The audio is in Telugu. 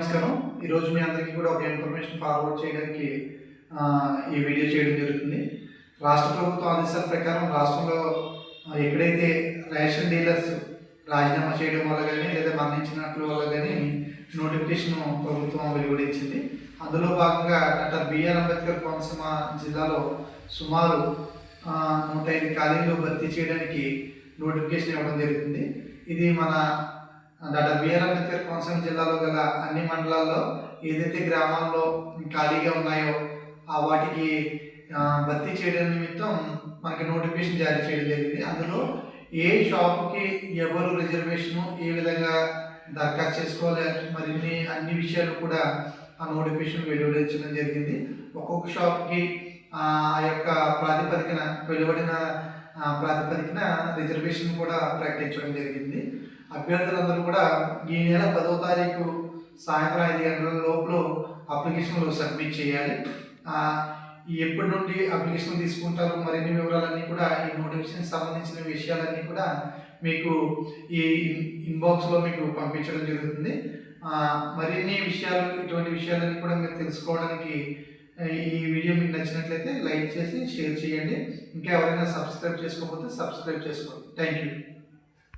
నమస్కారం. ఈరోజు మీ అందరికీ కూడా ఒక ఇన్ఫర్మేషన్ ఫార్వర్డ్ చేయడానికి ఈ వీడియో చేయడం జరుగుతుంది. రాష్ట్ర ప్రభుత్వం ఆదేశాల ప్రకారం రాష్ట్రంలో ఎక్కడైతే రేషన్ డీలర్స్ రాజీనామా చేయడం వల్ల కానీ లేదా మరణించినట్లు వల్ల కానీ నోటిఫికేషన్ ప్రభుత్వం వెలువడించింది. అందులో భాగంగా డాక్టర్ బిఆర్ అంబేద్కర్ కోనసీమ జిల్లాలో సుమారు నూట ఐదు ఖాళీలు భర్తీ చేయడానికి నోటిఫికేషన్ ఇవ్వడం జరుగుతుంది. ఇది మన డాక్టర్ బిఆర్ అంబేద్కర్ కోనసీమ జిల్లాలో గల అన్ని మండలాల్లో ఏదైతే గ్రామాల్లో ఖాళీగా ఉన్నాయో ఆ వాటికి భర్తీ చేయడం నిమిత్తం మనకి నోటిఫికేషన్ జారీ చేయడం జరిగింది. అందులో ఏ షాప్కి ఎవరు రిజర్వేషన్ ఏ విధంగా దరఖాస్తు చేసుకోవాలి మరిన్ని అన్ని విషయాలు కూడా ఆ నోటిఫికేషన్ వెలువడించడం జరిగింది. ఒక్కొక్క షాప్కి ఆ యొక్క ప్రాతిపదికన వెలువడిన ప్రాతిపదికన రిజర్వేషన్ కూడా ప్రకటించడం జరిగింది. అభ్యర్థులందరూ కూడా ఈ నెల పదో తారీఖు సాయంత్రం ఐదు గంటల లోపల అప్లికేషన్లు సబ్మిట్ చేయాలి. ఎప్పటి నుండి అప్లికేషన్ తీసుకుంటారు? మరిన్ని వివరాలన్నీ కూడా ఈ నోటిఫికేషన్ సంబంధించిన విషయాలన్నీ కూడా మీకు ఈ ఇన్బాక్స్లో మీకు పంపించడం జరుగుతుంది. మరిన్ని విషయాలు ఇటువంటి విషయాలన్నీ కూడా మీరు తెలుసుకోవడానికి ఈ వీడియో మీకు నచ్చినట్లయితే లైక్ చేసి షేర్ చేయండి. ఇంకా ఎవరైనా సబ్స్క్రైబ్ చేసుకోకపోతే సబ్స్క్రైబ్ చేసుకోండి. Thank you.